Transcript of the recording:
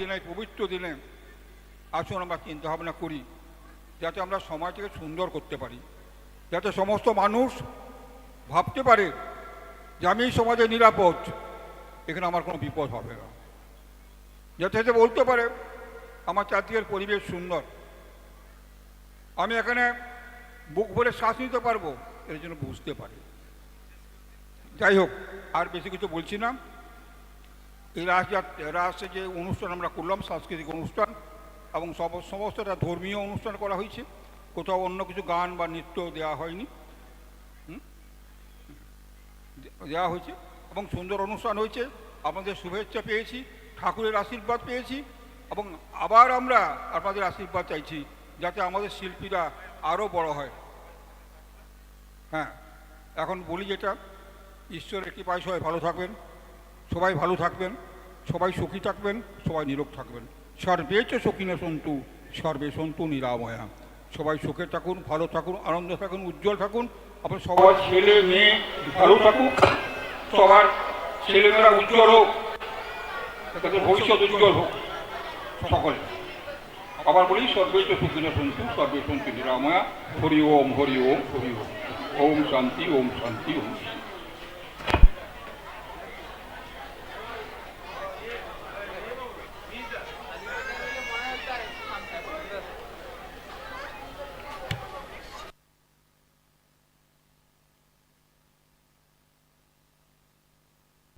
দিনে, পবিত্র দিনে আসুন, আমরা চিন্তা ভাবনা করি, যাতে আমরা সমাজকে সুন্দর করতে পারি, যাতে সমস্ত মানুষ ভাবতে পারে যে আমি সমাজে নিরাপদ, এখানে আমার কোনো বিপদ হবে না। যাতে এতে বলতে পারে, আমার চারদিকের পরিবেশ সুন্দর। আমি এখানে বুক ভরে শ্বাস নিতে পারব, এর জন্য বুঝতে পারি। যাই হোক, আর বেশি কিছু বলছি না। রাসযাত রাসে যে অনুষ্ঠান আমরা করলাম, সাংস্কৃতিক অনুষ্ঠান, এবং সমস্ত একটা ধর্মীয় অনুষ্ঠান করা হয়েছে। কোথাও অন্য কিছু গান বা নৃত্য দেওয়া হয়নি। দেওয়া হয়েছে, এবং সুন্দর অনুষ্ঠান হয়েছে। আপনাদের শুভেচ্ছা পেয়েছি, ঠাকুরের আশীর্বাদ পেয়েছি, এবং আবার আমরা আপনাদের আশীর্বাদ চাইছি, যাতে আমাদের শিল্পীরা আরও বড় হয়। হ্যাঁ এখন বলি যেটা, ঈশ্বরের কৃপায় সবাই ভালো থাকবেন। সবাই ভালো থাকবেন, সবাই সুখী থাকবেন, সবাই নিরোগ থাকবেন। সর্বে চ সখিনে সন্তু, সর্বে সন্তু নিরাময়া। সবাই সুখে থাকুন, ভালো থাকুন, আনন্দ থাকুন, উজ্জ্বল থাকুন। আপনার সবার ছেলে মেয়ে ভালো থাকুক, সবার ছেলেমেয়েরা উজ্জ্বল হোক, তাদের ভবিষ্যৎ উজ্জ্বল হোক, সকলে। আবার বলি, সর্বে চ সখিনে সন্তু, সর্বে সন্তু নিরাময়া। হরি ওম হরি ওম হরি ওম। ওম শান্তি ওম শান্তি ওম শান্তি।